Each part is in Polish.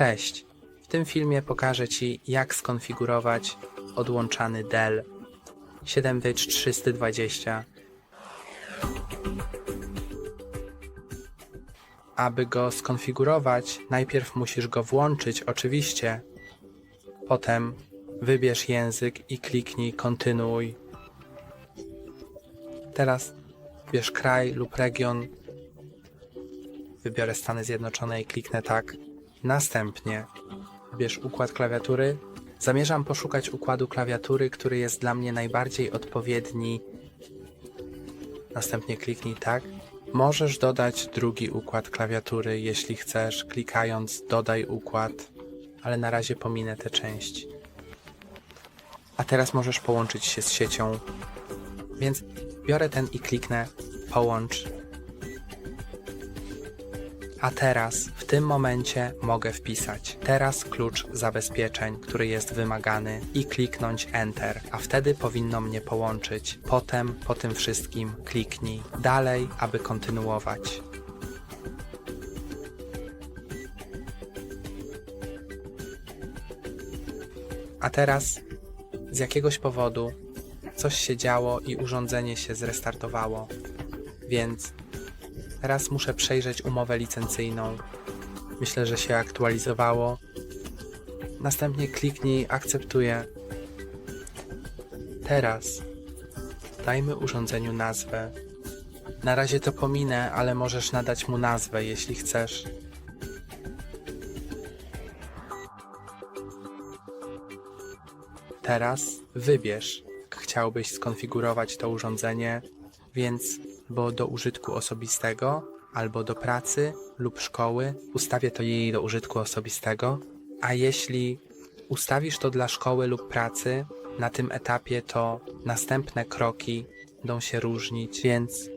Cześć! W tym filmie pokażę Ci, jak skonfigurować odłączany Dell 7Witch 320. Aby go skonfigurować, najpierw musisz go włączyć, oczywiście. Potem wybierz język i kliknij kontynuuj. Teraz bierz kraj lub region. Wybiorę Stany Zjednoczone i kliknę tak. Następnie wybierz układ klawiatury. Zamierzam poszukać układu klawiatury, który jest dla mnie najbardziej odpowiedni. Następnie kliknij tak. Możesz dodać drugi układ klawiatury, jeśli chcesz, klikając dodaj układ, ale na razie pominę tę część. A teraz możesz połączyć się z siecią, więc biorę ten i kliknę połącz. A teraz, w tym momencie mogę wpisać teraz klucz zabezpieczeń, który jest wymagany i kliknąć Enter, a wtedy powinno mnie połączyć. Potem, po tym wszystkim kliknij dalej, aby kontynuować. A teraz, z jakiegoś powodu, coś się działo i urządzenie się zrestartowało, więc Teraz muszę przejrzeć umowę licencyjną. Myślę, że się aktualizowało. Następnie kliknij akceptuję. Teraz dajmy urządzeniu nazwę. Na razie to pominę, ale możesz nadać mu nazwę, jeśli chcesz. Teraz wybierz, jak chciałbyś skonfigurować to urządzenie, więc bo do użytku osobistego, albo do pracy lub szkoły, ustawię to jej do użytku osobistego, a jeśli ustawisz to dla szkoły lub pracy, na tym etapie to następne kroki będą się różnić, więc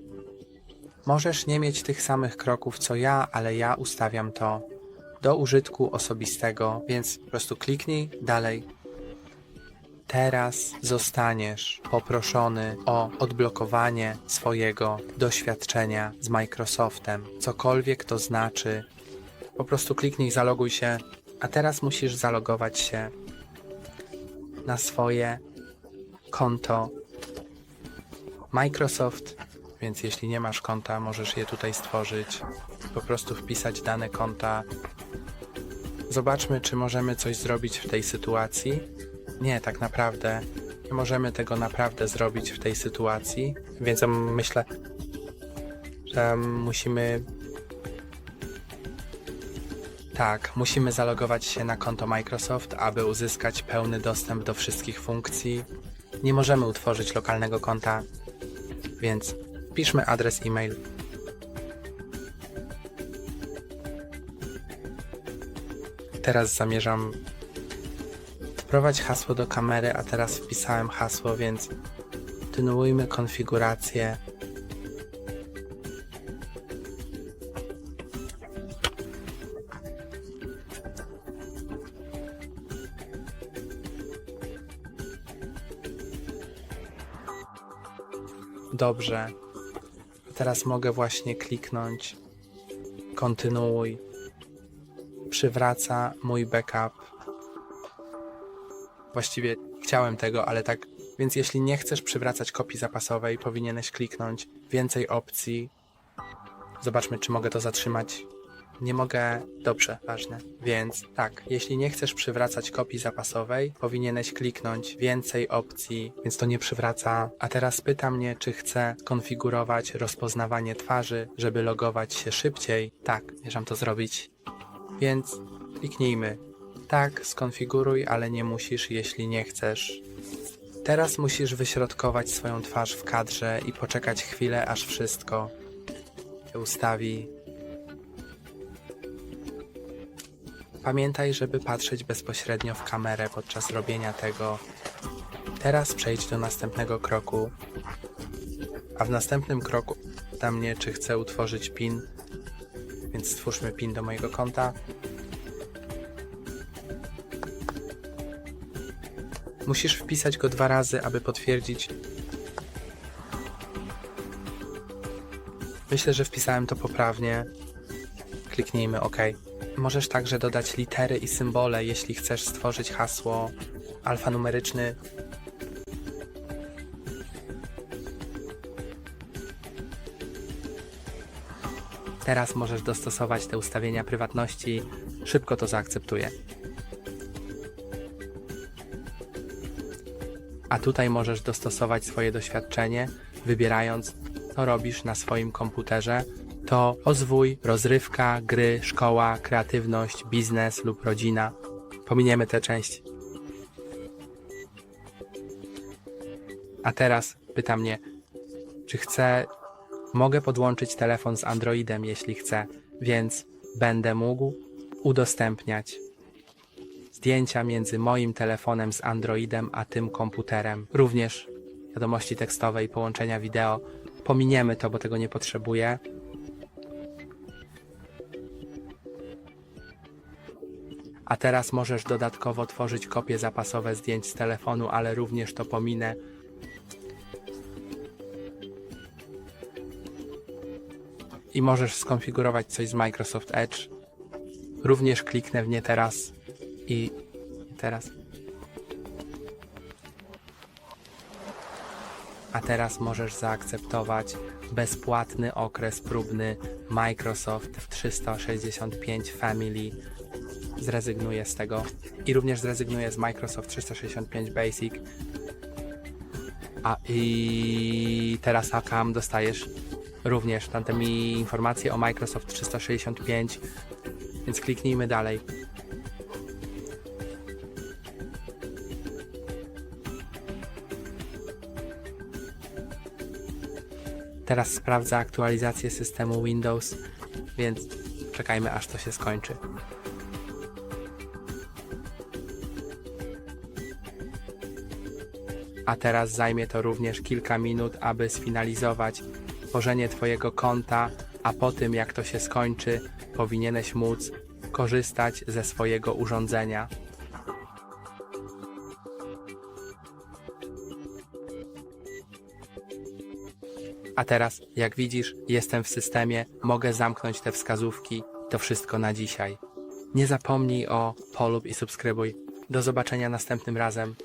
możesz nie mieć tych samych kroków co ja, ale ja ustawiam to do użytku osobistego, więc po prostu kliknij dalej Teraz zostaniesz poproszony o odblokowanie swojego doświadczenia z Microsoftem. Cokolwiek to znaczy, po prostu kliknij zaloguj się, a teraz musisz zalogować się na swoje konto Microsoft, więc jeśli nie masz konta, możesz je tutaj stworzyć. Po prostu wpisać dane konta. Zobaczmy, czy możemy coś zrobić w tej sytuacji. Nie, tak naprawdę nie możemy tego naprawdę zrobić w tej sytuacji, więc myślę, że musimy. Tak, musimy zalogować się na konto Microsoft, aby uzyskać pełny dostęp do wszystkich funkcji. Nie możemy utworzyć lokalnego konta, więc piszmy adres e-mail. Teraz zamierzam Wprowadź hasło do kamery, a teraz wpisałem hasło, więc kontynuujmy konfigurację. Dobrze. Teraz mogę właśnie kliknąć kontynuuj. Przywraca mój backup Właściwie chciałem tego, ale tak. Więc jeśli nie chcesz przywracać kopii zapasowej, powinieneś kliknąć więcej opcji. Zobaczmy, czy mogę to zatrzymać. Nie mogę. Dobrze, ważne. Więc tak, jeśli nie chcesz przywracać kopii zapasowej, powinieneś kliknąć więcej opcji, więc to nie przywraca. A teraz pyta mnie, czy chcę konfigurować rozpoznawanie twarzy, żeby logować się szybciej. Tak, zamierzam to zrobić. Więc kliknijmy tak, skonfiguruj, ale nie musisz, jeśli nie chcesz. Teraz musisz wyśrodkować swoją twarz w kadrze i poczekać chwilę, aż wszystko się ustawi. Pamiętaj, żeby patrzeć bezpośrednio w kamerę podczas robienia tego. Teraz przejdź do następnego kroku. A w następnym kroku pyta mnie, czy chcę utworzyć PIN, więc stwórzmy PIN do mojego konta. Musisz wpisać go dwa razy, aby potwierdzić. Myślę, że wpisałem to poprawnie. Kliknijmy OK. Możesz także dodać litery i symbole, jeśli chcesz stworzyć hasło alfanumeryczny. Teraz możesz dostosować te ustawienia prywatności. Szybko to zaakceptuję. A tutaj możesz dostosować swoje doświadczenie, wybierając, co robisz na swoim komputerze. To rozwój, rozrywka, gry, szkoła, kreatywność, biznes lub rodzina. Pominiemy tę część. A teraz pyta mnie, czy chcę, mogę podłączyć telefon z Androidem, jeśli chcę, więc będę mógł udostępniać zdjęcia między moim telefonem z Androidem a tym komputerem. Również wiadomości tekstowe i połączenia wideo. Pominiemy to, bo tego nie potrzebuję. A teraz możesz dodatkowo tworzyć kopie zapasowe zdjęć z telefonu, ale również to pominę. I możesz skonfigurować coś z Microsoft Edge. Również kliknę w nie teraz i teraz. A teraz możesz zaakceptować bezpłatny okres próbny Microsoft 365 Family. Zrezygnuję z tego i również zrezygnuję z Microsoft 365 Basic. A i teraz Akam dostajesz również tamte mi informacje o Microsoft 365, więc kliknijmy dalej. Teraz sprawdza aktualizację systemu Windows, więc czekajmy aż to się skończy. A teraz zajmie to również kilka minut, aby sfinalizować tworzenie Twojego konta, a po tym jak to się skończy, powinieneś móc korzystać ze swojego urządzenia. A teraz, jak widzisz, jestem w systemie, mogę zamknąć te wskazówki. To wszystko na dzisiaj. Nie zapomnij o polub i subskrybuj. Do zobaczenia następnym razem.